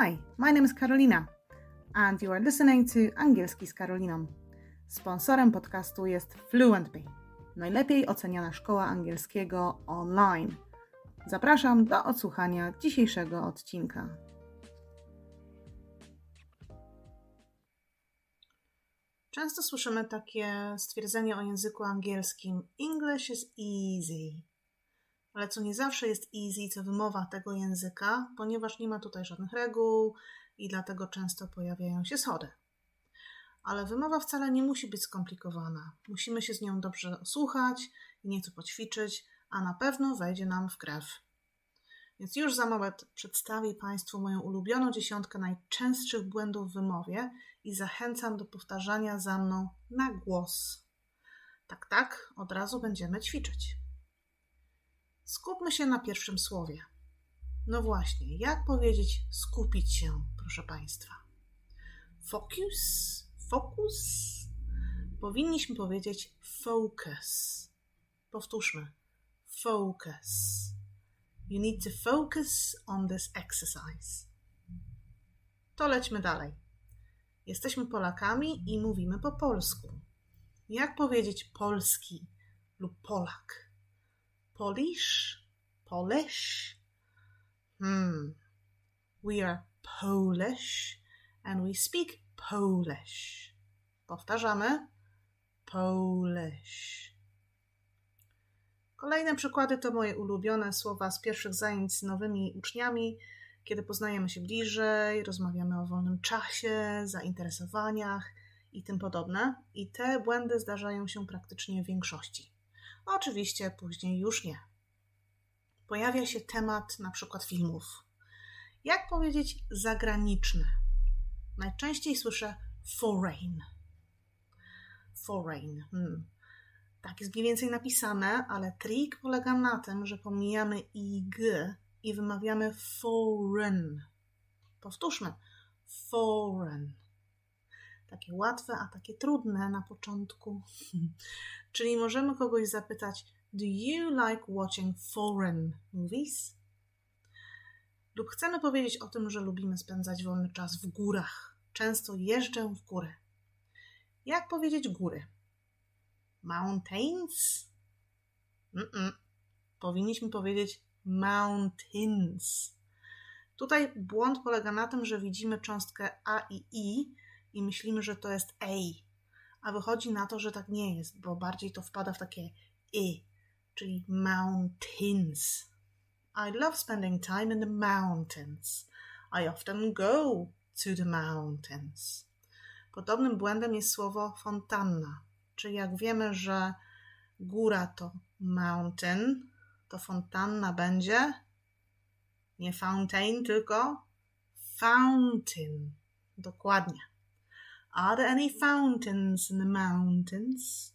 Hi, my name is Carolina, and you are listening to Angielski z Karoliną. Sponsorem podcastu jest FluentBee, najlepiej oceniana szkoła angielskiego online. Zapraszam do odsłuchania dzisiejszego odcinka. Często słyszymy takie stwierdzenie o języku angielskim: English is easy. Ale co nie zawsze jest easy, co wymowa tego języka, ponieważ nie ma tutaj żadnych reguł i dlatego często pojawiają się schody. Ale wymowa wcale nie musi być skomplikowana. Musimy się z nią dobrze słuchać i nieco poćwiczyć, a na pewno wejdzie nam w krew. Więc już za moment przedstawię Państwu moją ulubioną dziesiątkę najczęstszych błędów w wymowie i zachęcam do powtarzania za mną na głos. Tak, tak, od razu będziemy ćwiczyć. Skupmy się na pierwszym słowie. No właśnie, jak powiedzieć skupić się, proszę Państwa? Focus, focus. Powinniśmy powiedzieć focus. Powtórzmy. Focus. You need to focus on this exercise. To lećmy dalej. Jesteśmy Polakami i mówimy po polsku. Jak powiedzieć polski lub Polak? Polish? Polish? Hmm. We are Polish and we speak Polish. Powtarzamy. Polish. Kolejne przykłady to moje ulubione słowa z pierwszych zajęć z nowymi uczniami, kiedy poznajemy się bliżej, rozmawiamy o wolnym czasie, zainteresowaniach i tym podobne. I te błędy zdarzają się praktycznie w większości. Oczywiście później już nie. Pojawia się temat na przykład filmów. Jak powiedzieć zagraniczne? Najczęściej słyszę foreign. Foreign. Hmm. Tak jest mniej więcej napisane, ale trik polega na tym, że pomijamy ig i wymawiamy foreign. Powtórzmy. Foreign. Takie łatwe, a takie trudne na początku. Czyli możemy kogoś zapytać: Do you like watching foreign movies? Lub chcemy powiedzieć o tym, że lubimy spędzać wolny czas w górach. Często jeżdżę w góry. Jak powiedzieć góry? Mountains? Mm-mm. Powinniśmy powiedzieć mountains. Tutaj błąd polega na tym, że widzimy cząstkę a i i i myślimy, że to jest a, a wychodzi na to, że tak nie jest, bo bardziej to wpada w takie i, czyli mountains. I love spending time in the mountains. I often go to the mountains. Podobnym błędem jest słowo fontanna, czyli jak wiemy, że góra to mountain, to fontanna będzie nie fountain, tylko fountain. Dokładnie. Are there any fountains in the mountains?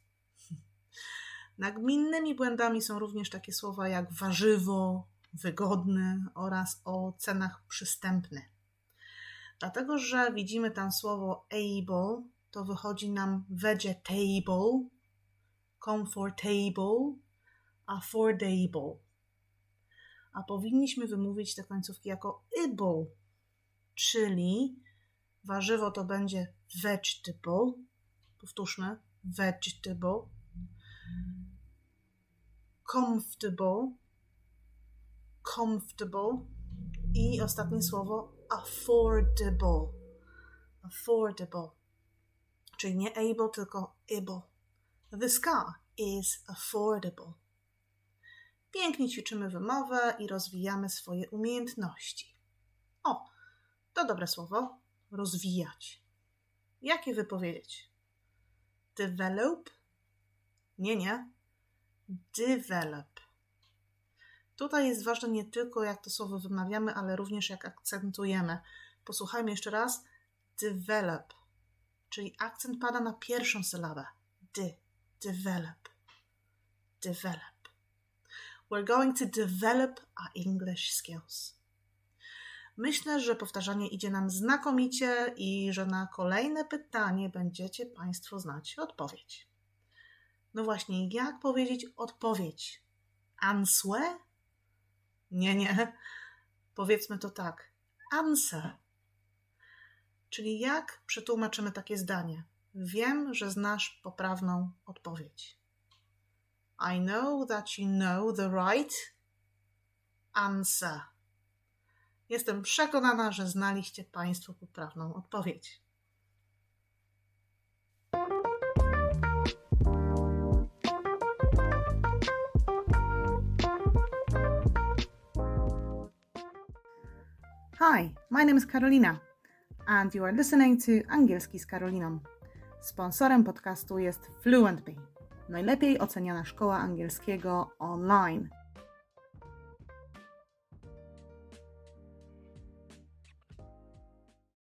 Nagminnymi błędami są również takie słowa jak warzywo, wygodny oraz o cenach przystępny. Dlatego, że widzimy tam słowo able, to wychodzi nam vegetable, comfortable, affordable. A powinniśmy wymówić te końcówki jako able, czyli warzywo to będzie vegetable. Powtórzmy, vegetable. Comfortable, comfortable. I ostatnie słowo affordable. Affordable. Czyli nie able, tylko able. This car is affordable. Pięknie ćwiczymy wymowę i rozwijamy swoje umiejętności. O, to dobre słowo. Rozwijać. Jak je wypowiedzieć? Develop? Nie, nie. Develop. Tutaj jest ważne nie tylko jak to słowo wymawiamy, ale również jak akcentujemy. Posłuchajmy jeszcze raz. Develop. Czyli akcent pada na pierwszą sylabę. De. Develop. Develop. We're going to develop our English skills. Myślę, że powtarzanie idzie nam znakomicie i że na kolejne pytanie będziecie Państwo znać odpowiedź. No właśnie, jak powiedzieć odpowiedź? Answer? Nie, nie. Powiedzmy to tak. Answer. Czyli jak przetłumaczymy takie zdanie? Wiem, że znasz poprawną odpowiedź. I know that you know the right answer. Jestem przekonana, że znaliście Państwo poprawną odpowiedź. Hi, my name is Karolina, and you are listening to Angielski z Karoliną. Sponsorem podcastu jest Fluentby, najlepiej oceniana szkoła angielskiego online.